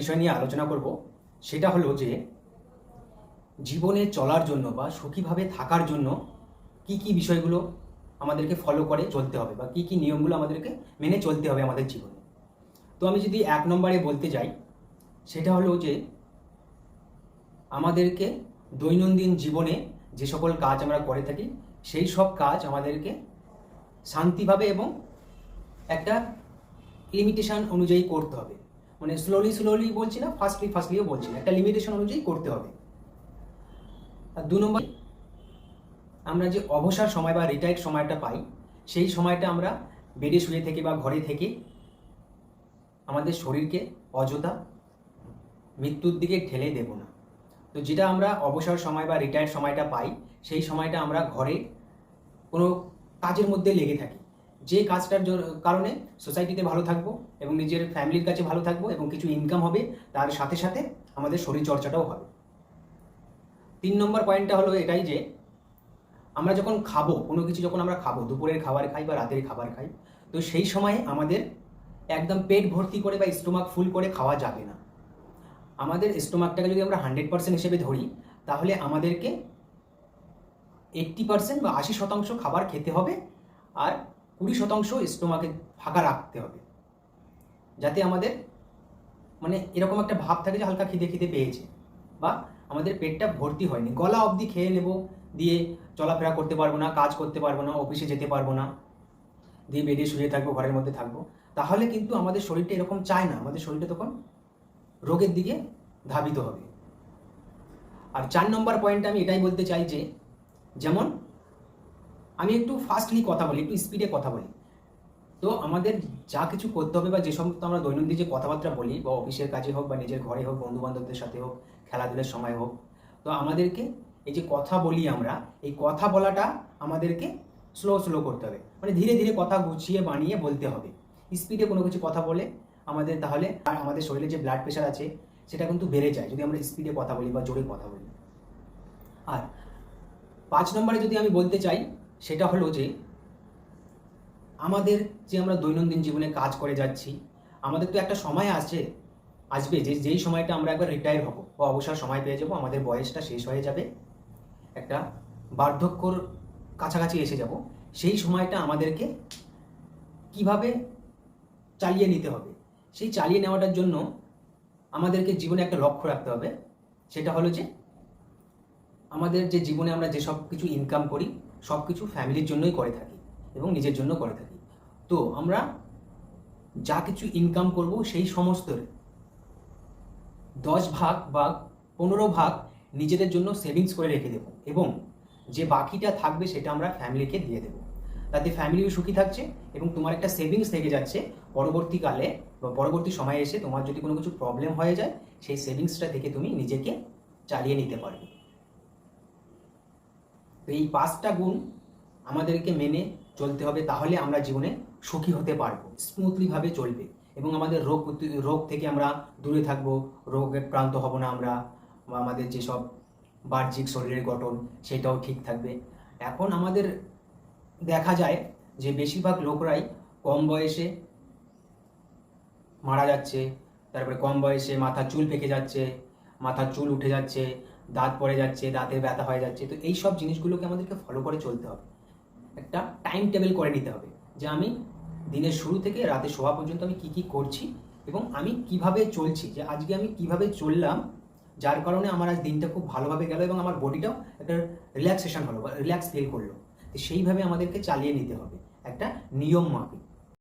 বিষয় নিয়ে আলোচনা করব, সেটা হলো যে জীবনে চলার জন্য বা সুখীভাবে থাকার জন্য কি কি বিষয়গুলো আমাদেরকে ফলো করে চলতে হবে বা কি কি নিয়মগুলো আমাদেরকে মেনে চলতে হবে আমাদের জীবনে। তো আমি যদি এক নম্বরে বলতে যাই, সেটা হলো যে আমাদেরকে দৈনন্দিন জীবনে যে সকল কাজ আমরা করে থাকি, সেই সব কাজ আমাদেরকে শান্তিভাবে এবং একটা লিমিটেশন অনুযায়ী করতে হবে। মানে স্লোলি স্লোলি বলছি না ফাস্টলি ফাস্টলিও বলছি না। একটা লিমিটেশন অনুযায়ী করতে হবে। আর দু নম্বর, আমরা যে অবসর সময় বা রিটায়ার্ড সময়টা পাই, সেই সময়টা আমরা বেডে শুয়ে থেকে বা ঘরে থেকে আমাদের শরীরকে অযথা মৃত্যুর দিকে ঠেলে দেব না। তো যেটা আমরা অবসর সময় বা রিটায়ার্ড সময়টা পাই, সেই সময়টা আমরা ঘরে কোনো কাজের মধ্যে লেগে থাকি। যে কাজটার কারণে সোসাইটিতে ভালো থাকব এবং নিজের ফ্যামিলির কাছে ভালো থাকব এবং কিছু ইনকাম হবে, তার সাথে সাথে আমাদের শরীর চর্চাটাও হবে। তিন নম্বর পয়েন্টটা হলো এটাই যে, আমরা যখন খাব, কোনো কিছু যখন আমরা খাব, দুপুরের খাবার খাই বা রাতের খাবার খাই, তো সেই সময়ে আমাদের একদম পেট ভর্তি করে বা স্টোমাক ফুল করে খাওয়া যাবে না। আমাদের স্টোমাকটাকে যদি আমরা হান্ড্রেড পার্সেন্ট হিসেবে ধরি, তাহলে আমাদেরকে এইট্টি পার্সেন্ট বা আশি শতাংশ খাবার খেতে হবে আর কুড়ি শতাংশ স্টোমাকে ফাঁকা রাখতে হবে। যাতে আমাদের মানে এরকম একটা ভাব থাকে যে হালকা খিদে খিদে পেয়েছে বা আমাদের পেটটা ভর্তি হয়নি। গলা অবধি খেয়ে নেব দিয়ে চলাফেরা করতে পারব না, কাজ করতে পারব না, অফিসে যেতে পারব না, দিয়ে বেডে শুয়ে থাকব, ঘরের মধ্যে থাকব। তাহলে কিন্তু আমাদের শরীরটা এরকম চায় না, আমাদের শরীরটা তখন রোগের দিকে ধাবিত হবে। আর চার নম্বর পয়েন্ট আমি এটাই বলতে চাই যে, যেমন আমি একটু ফাস্টলি কথা বলি, একটু স্পিডে কথা বলি। তো আমাদের যা কিছু করতে হবে বা যে সমস্ত আমরা দৈনন্দিন যে কথাবার্তা বলি, বা অফিসের কাজে হোক, বা নিজের ঘরে হোক বন্ধু বান্ধবদের সাথে হোক, খেলাধুলার সময় হোক, তো আমাদেরকে এই যে কথা বলি আমরা, এই কথা বলাটা আমাদেরকে স্লো স্লো করতে হবে। মানে ধীরে ধীরে কথা গুছিয়ে, বানিয়ে বলতে হবে। স্পিডে কোনো কিছু কথা বলে আমাদের তাহলে আর আমাদের শরীরে যে ব্লাড প্রেশার আছে, সেটা কিন্তু বেড়ে যায়, যদি আমরা স্পিডে কথা বলি বা জোরে কথা বলি। আর পাঁচ নম্বরে যদি আমি বলতে চাই সেটা হলো যে, আমাদের যে আমরা দৈনন্দিন জীবনে কাজ করে যাচ্ছি, আমাদের তো একটা সময় আছে, আসবে যে, যেই সময়টা আমরা একবার রিটায়ার হব বা অবসর সময় পেয়ে যাব, আমাদের বয়সটা শেষ হয়ে যাবে, একটা বার্ধক্যর কাছাকাছি এসে যাব, সেই সময়টা আমাদেরকে কীভাবে চালিয়ে নিতে হবে? সেই চালিয়ে নেওয়াটার জন্য আমাদেরকে জীবনে একটা লক্ষ্য রাখতে হবে, সেটা হলো যে, আমাদের যে জীবনে আমরা যেসব কিছু ইনকাম করি সব কিছু ফ্যামিলির জন্যই করে থাকি এবং নিজের জন্য করে থাকি। তো আমরা যা কিছু ইনকাম করব সেই সমস্ত দশ ভাগ বা পনেরো ভাগ নিজেদের জন্য সেভিংস করে রেখে দেবো এবং যে বাকিটা থাকবে সেটা আমরা ফ্যামিলিকে দিয়ে দেবো। তাতে ফ্যামিলিও সুখী থাকছে এবং তোমার একটা সেভিংস থেকে যাচ্ছে। পরবর্তীকালে বা পরবর্তী সময়ে এসে তোমার যদি কোনো কিছু প্রবলেম হয়ে যায়, সেই সেভিংসটা থেকে তুমি নিজেকে চালিয়ে নিতে পারবে। এই পাঁচটা গুণ আমাদেরকে মেনে চলতে হবে, তাহলে আমরা জীবনে সুখী হতে পারব স্মুথলিভাবে চলবে। এবং আমাদের রোগ রোগ থেকে আমরা দূরে থাকব, রোগে ক্রান্ত হব না আমরা, বা আমাদের যেসব বাহ্যিক শরীরের গঠন সেটাও ঠিক থাকবে। এখন আমাদের দেখা যায় যে বেশিরভাগ লোকরাই কম বয়সে মারা যাচ্ছে, তারপরে কম বয়সে মাথার চুল পেকে যাচ্ছে, মাথার চুল উঠে যাচ্ছে দাঁত পড়ে যাচ্ছে, দাঁতের ব্যথা হয়ে যাচ্ছে, তো এই সব জিনিসগুলোকে আমাদেরকে ফলো করে চলতে হবে। একটা টাইম টেবিল করে নিতে হবে যে আমি দিনের শুরু থেকে রাতে শোয়া পর্যন্ত আমি কি কি করছি এবং আমি কীভাবে চলছি, যে আজকে আমি কীভাবে চললাম, যার কারণে আমার আজ দিনটা খুব ভালোভাবে গেল এবং আমার বডিটাও একটা রিল্যাক্সেশন হলো বা রিল্যাক্স ফিল করল। তো সেইভাবে আমাদেরকে চালিয়ে নিতে হবে। একটা নিয়ম মাফিক।